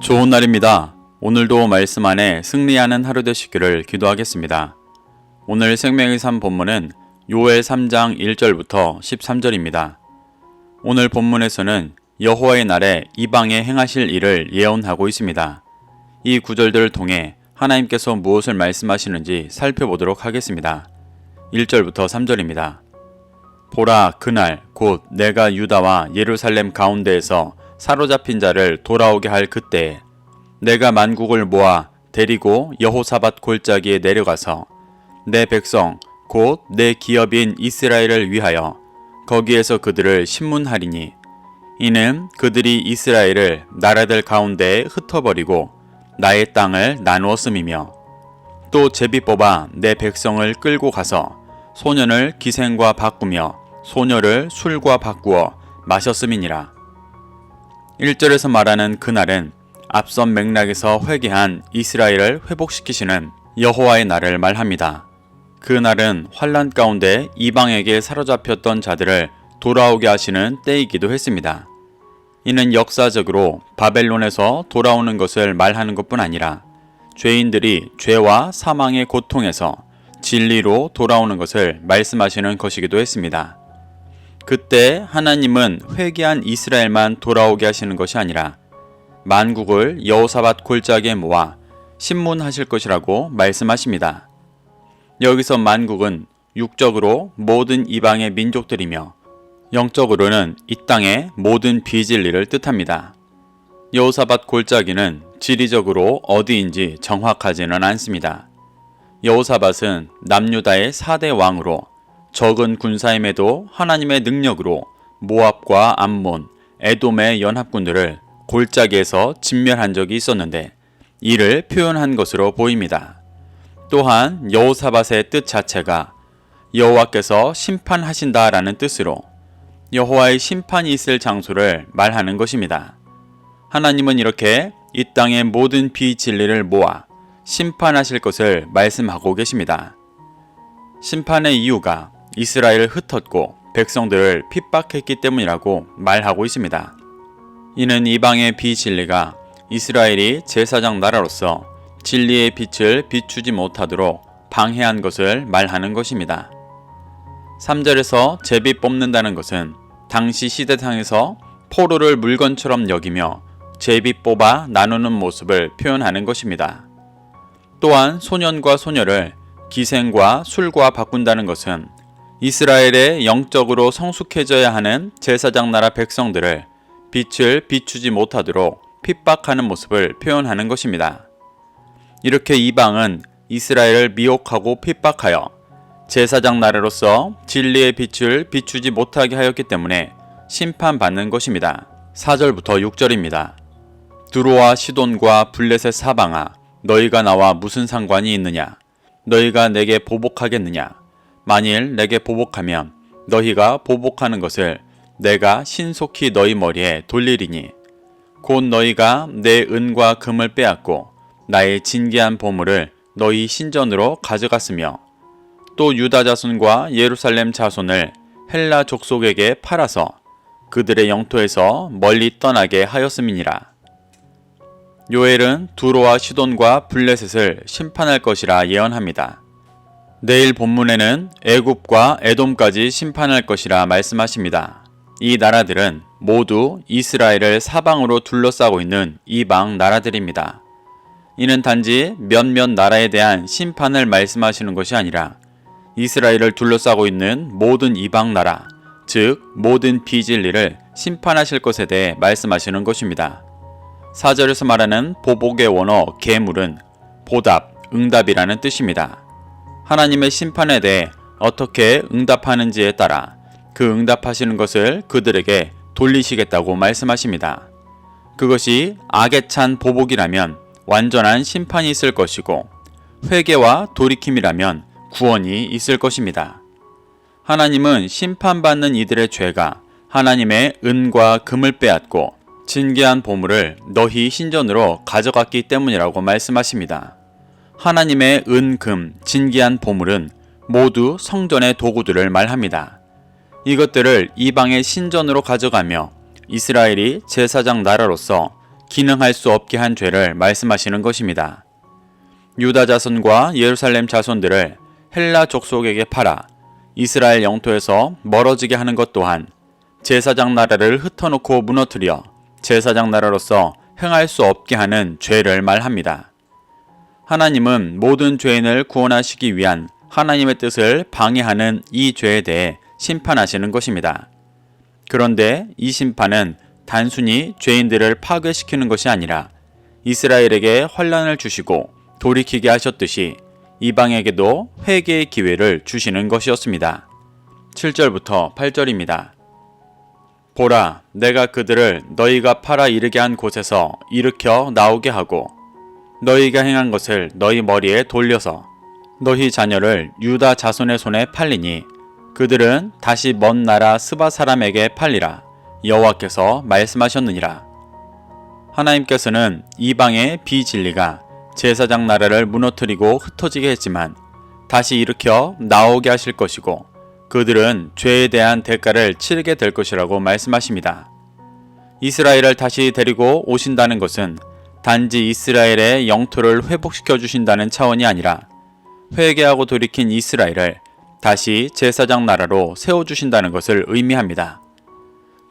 좋은 날입니다. 오늘도 말씀 안에 승리하는 하루 되시기를 기도하겠습니다. 오늘 생명의 삶 본문은 요엘 3장 1절부터 13절입니다. 오늘 본문에서는 여호와의 날에 이방에 행하실 일을 예언하고 있습니다. 이 구절들을 통해 하나님께서 무엇을 말씀하시는지 살펴보도록 하겠습니다. 1절부터 3절입니다. 보라 그날 곧 내가 유다와 예루살렘 가운데에서 사로잡힌 자를 돌아오게 할 그때에 내가 만국을 모아 데리고 여호사밧 골짜기에 내려가서 내 백성 곧 내 기업인 이스라엘을 위하여 거기에서 그들을 신문하리니 이는 그들이 이스라엘을 나라들 가운데에 흩어버리고 나의 땅을 나누었음이며 또 제비 뽑아 내 백성을 끌고 가서 소년을 기생과 바꾸며 소녀를 술과 바꾸어 마셨음이니라. 1절에서 말하는 그날은 앞선 맥락에서 회개한 이스라엘을 회복시키시는 여호와의 날을 말합니다. 그 날은 환란 가운데 이방에게 사로잡혔던 자들을 돌아오게 하시는 때이기도 했습니다. 이는 역사적으로 바벨론에서 돌아오는 것을 말하는 것뿐 아니라 죄인들이 죄와 사망의 고통에서 진리로 돌아오는 것을 말씀하시는 것이기도 했습니다. 그때 하나님은 회개한 이스라엘만 돌아오게 하시는 것이 아니라 만국을 여호사밧 골짜기에 모아 신문하실 것이라고 말씀하십니다. 여기서 만국은 육적으로 모든 이방의 민족들이며 영적으로는 이 땅의 모든 비진리를 뜻합니다. 여호사밧 골짜기는 지리적으로 어디인지 정확하지는 않습니다. 여호사밧은 남유다의 4대 왕으로 적은 군사임에도 하나님의 능력으로 모압과 암몬, 에돔의 연합군들을 골짜기에서 진멸한 적이 있었는데 이를 표현한 것으로 보입니다. 또한 여호사밧의 뜻 자체가 여호와께서 심판하신다라는 뜻으로 여호와의 심판이 있을 장소를 말하는 것입니다. 하나님은 이렇게 이 땅의 모든 비진리를 모아 심판하실 것을 말씀하고 계십니다. 심판의 이유가 이스라엘을 흩었고 백성들을 핍박했기 때문이라고 말하고 있습니다. 이는 이방의 비진리가 이스라엘이 제사장 나라로서 진리의 빛을 비추지 못하도록 방해한 것을 말하는 것입니다. 3절에서 제비 뽑는다는 것은 당시 시대상에서 포로를 물건처럼 여기며 제비 뽑아 나누는 모습을 표현하는 것입니다. 또한 소년과 소녀를 기생과 술과 바꾼다는 것은 이스라엘의 영적으로 성숙해져야 하는 제사장 나라 백성들을 빛을 비추지 못하도록 핍박하는 모습을 표현하는 것입니다. 이렇게 이방은 이스라엘을 미혹하고 핍박하여 제사장 나라로서 진리의 빛을 비추지 못하게 하였기 때문에 심판받는 것입니다. 4절부터 6절입니다. 두로와 시돈과 블레셋 사방아 너희가 나와 무슨 상관이 있느냐 너희가 내게 보복하겠느냐 만일 내게 보복하면 너희가 보복하는 것을 내가 신속히 너희 머리에 돌리리니 곧 너희가 내 은과 금을 빼앗고 나의 진귀한 보물을 너희 신전으로 가져갔으며 또 유다 자손과 예루살렘 자손을 헬라 족속에게 팔아서 그들의 영토에서 멀리 떠나게 하였음이니라. 요엘은 두로와 시돈과 블레셋을 심판할 것이라 예언합니다. 내일 본문에는 애굽과 에돔까지 심판할 것이라 말씀하십니다. 이 나라들은 모두 이스라엘을 사방으로 둘러싸고 있는 이방 나라들입니다. 이는 단지 몇몇 나라에 대한 심판을 말씀하시는 것이 아니라 이스라엘을 둘러싸고 있는 모든 이방 나라, 즉 모든 비진리를 심판하실 것에 대해 말씀하시는 것입니다. 4절에서 말하는 보복의 원어 계물은 보답, 응답이라는 뜻입니다. 하나님의 심판에 대해 어떻게 응답하는지에 따라 그 응답하시는 것을 그들에게 돌리시겠다고 말씀하십니다. 그것이 악에 찬 보복이라면 완전한 심판이 있을 것이고 회개와 돌이킴이라면 구원이 있을 것입니다. 하나님은 심판받는 이들의 죄가 하나님의 은과 금을 빼앗고 진귀한 보물을 너희 신전으로 가져갔기 때문이라고 말씀하십니다. 하나님의 은, 금, 진귀한 보물은 모두 성전의 도구들을 말합니다. 이것들을 이방의 신전으로 가져가며 이스라엘이 제사장 나라로서 기능할 수 없게 한 죄를 말씀하시는 것입니다. 유다 자손과 예루살렘 자손들을 헬라 족속에게 팔아 이스라엘 영토에서 멀어지게 하는 것 또한 제사장 나라를 흩어놓고 무너뜨려 제사장 나라로서 행할 수 없게 하는 죄를 말합니다. 하나님은 모든 죄인을 구원하시기 위한 하나님의 뜻을 방해하는 이 죄에 대해 심판하시는 것입니다. 그런데 이 심판은 단순히 죄인들을 파괴시키는 것이 아니라 이스라엘에게 환란을 주시고 돌이키게 하셨듯이 이방에게도 회개의 기회를 주시는 것이었습니다. 7절부터 8절입니다. 보라, 내가 그들을 너희가 팔아 이르게 한 곳에서 일으켜 나오게 하고 너희가 행한 것을 너희 머리에 돌려서 너희 자녀를 유다 자손의 손에 팔리니 그들은 다시 먼 나라 스바 사람에게 팔리라 여호와께서 말씀하셨느니라. 하나님께서는 이방의 비진리가 제사장 나라를 무너뜨리고 흩어지게 했지만 다시 일으켜 나오게 하실 것이고 그들은 죄에 대한 대가를 치르게 될 것이라고 말씀하십니다. 이스라엘을 다시 데리고 오신다는 것은 단지 이스라엘의 영토를 회복시켜 주신다는 차원이 아니라 회개하고 돌이킨 이스라엘을 다시 제사장 나라로 세워 주신다는 것을 의미합니다.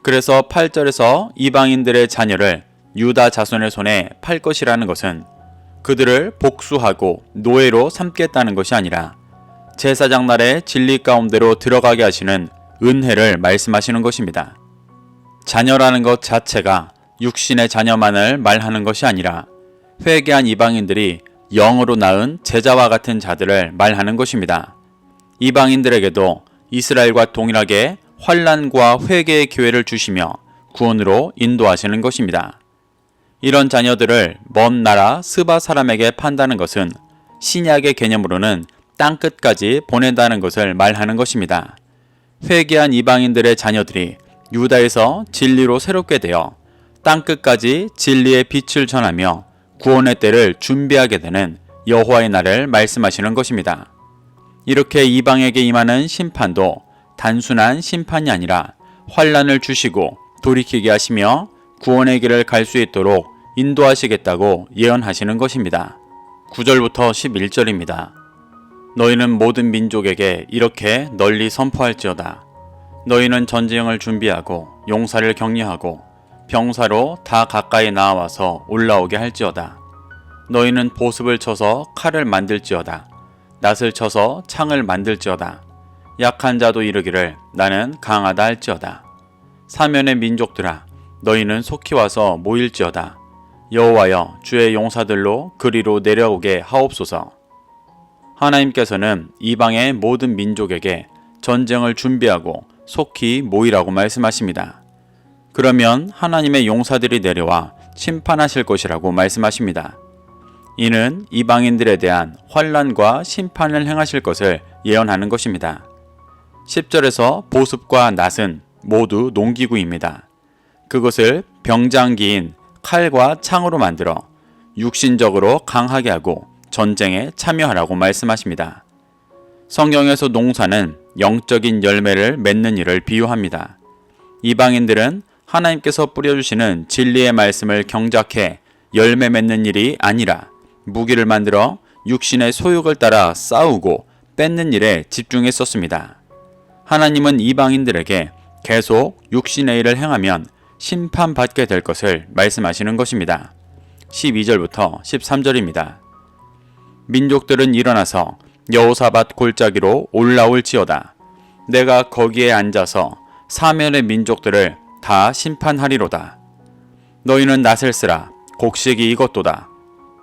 그래서 8절에서 이방인들의 자녀를 유다 자손의 손에 팔 것이라는 것은 그들을 복수하고 노예로 삼겠다는 것이 아니라 제사장 날의 진리 가운데로 들어가게 하시는 은혜를 말씀하시는 것입니다. 자녀라는 것 자체가 육신의 자녀만을 말하는 것이 아니라 회개한 이방인들이 영으로 낳은 제자와 같은 자들을 말하는 것입니다. 이방인들에게도 이스라엘과 동일하게 환란과 회개의 기회를 주시며 구원으로 인도하시는 것입니다. 이런 자녀들을 먼 나라 스바 사람에게 판다는 것은 신약의 개념으로는 땅 끝까지 보낸다는 것을 말하는 것입니다. 회개한 이방인들의 자녀들이 유다에서 진리로 새롭게 되어 땅 끝까지 진리의 빛을 전하며 구원의 때를 준비하게 되는 여호와의 날을 말씀하시는 것입니다. 이렇게 이방에게 임하는 심판도 단순한 심판이 아니라 환란을 주시고 돌이키게 하시며 구원의 길을 갈 수 있도록 인도하시겠다고 예언하시는 것입니다. 9절부터 11절입니다. 너희는 모든 민족에게 이렇게 널리 선포할지어다. 너희는 전쟁을 준비하고 용사를 격려하고 병사로 다 가까이 나와서 올라오게 할지어다. 너희는 보습을 쳐서 칼을 만들지어다. 낫을 쳐서 창을 만들지어다. 약한 자도 이르기를 나는 강하다 할지어다. 사면의 민족들아 너희는 속히 와서 모일지어다. 여호와여 주의 용사들로 그리로 내려오게 하옵소서. 하나님께서는 이방의 모든 민족에게 전쟁을 준비하고 속히 모이라고 말씀하십니다. 그러면 하나님의 용사들이 내려와 심판하실 것이라고 말씀하십니다. 이는 이방인들에 대한 환란과 심판을 행하실 것을 예언하는 것입니다. 10절에서 보습과 낫은 모두 농기구입니다. 그것을 병장기인 칼과 창으로 만들어 육신적으로 강하게 하고 전쟁에 참여하라고 말씀하십니다. 성경에서 농사는 영적인 열매를 맺는 일을 비유합니다. 이방인들은 하나님께서 뿌려주시는 진리의 말씀을 경작해 열매 맺는 일이 아니라 무기를 만들어 육신의 소욕을 따라 싸우고 뺏는 일에 집중했었습니다. 하나님은 이방인들에게 계속 육신의 일을 행하면 심판받게 될 것을 말씀하시는 것입니다. 12절부터 13절입니다. 민족들은 일어나서 여호사밧 골짜기로 올라올지어다. 내가 거기에 앉아서 사면의 민족들을 다 심판하리로다. 너희는 낫을 쓰라. 곡식이 이것도다.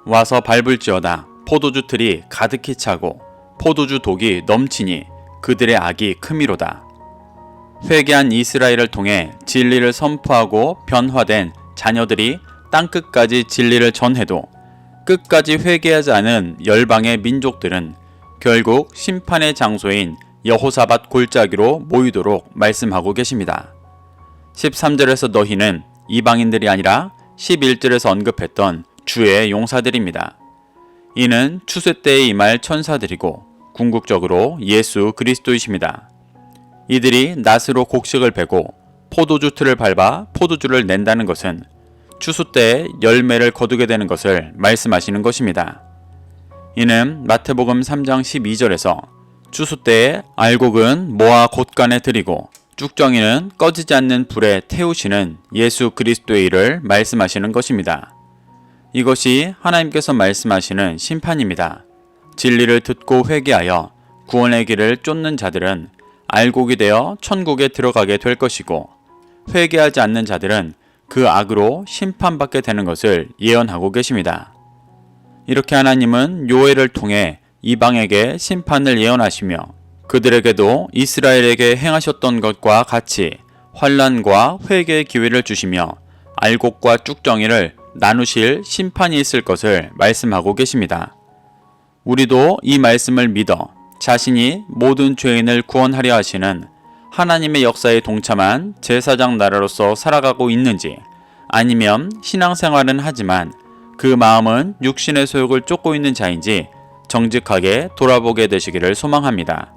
와서 밟을지어다. 포도주 틀이 가득히 차고 포도주 독이 넘치니 그들의 악이 크미로다. 회개한 이스라엘을 통해 진리를 선포하고 변화된 자녀들이 땅 끝까지 진리를 전해도 끝까지 회개하지 않은 열방의 민족들은 결국 심판의 장소인 여호사밧 골짜기로 모이도록 말씀하고 계십니다. 13절에서 너희는 이방인들이 아니라 11절에서 언급했던 주의 용사들입니다. 이는 추수 때에 임할 천사들이고 궁극적으로 예수 그리스도이십니다. 이들이 낫으로 곡식을 베고 포도주 틀을 밟아 포도주를 낸다는 것은 추수 때 열매를 거두게 되는 것을 말씀하시는 것입니다. 이는 마태복음 3장 12절에서 추수 때에 알곡은 모아 곳간에 들이고 쭉정이는 꺼지지 않는 불에 태우시는 예수 그리스도의 일을 말씀하시는 것입니다. 이것이 하나님께서 말씀하시는 심판입니다. 진리를 듣고 회개하여 구원의 길을 쫓는 자들은 알곡이 되어 천국에 들어가게 될 것이고 회개하지 않는 자들은 그 악으로 심판받게 되는 것을 예언하고 계십니다. 이렇게 하나님은 요엘을 통해 이방에게 심판을 예언하시며 그들에게도 이스라엘에게 행하셨던 것과 같이 환란과 회개의 기회를 주시며 알곡과 쭉정이를 나누실 심판이 있을 것을 말씀하고 계십니다. 우리도 이 말씀을 믿어 자신이 모든 죄인을 구원하려 하시는 하나님의 역사에 동참한 제사장 나라로서 살아가고 있는지 아니면 신앙생활은 하지만 그 마음은 육신의 소욕을 쫓고 있는 자인지 정직하게 돌아보게 되시기를 소망합니다.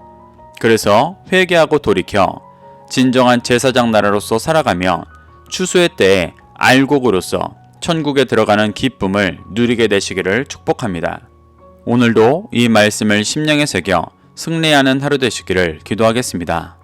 그래서 회개하고 돌이켜 진정한 제사장 나라로서 살아가며 추수의 때에 알곡으로서 천국에 들어가는 기쁨을 누리게 되시기를 축복합니다. 오늘도 이 말씀을 심령에 새겨 승리하는 하루 되시기를 기도하겠습니다.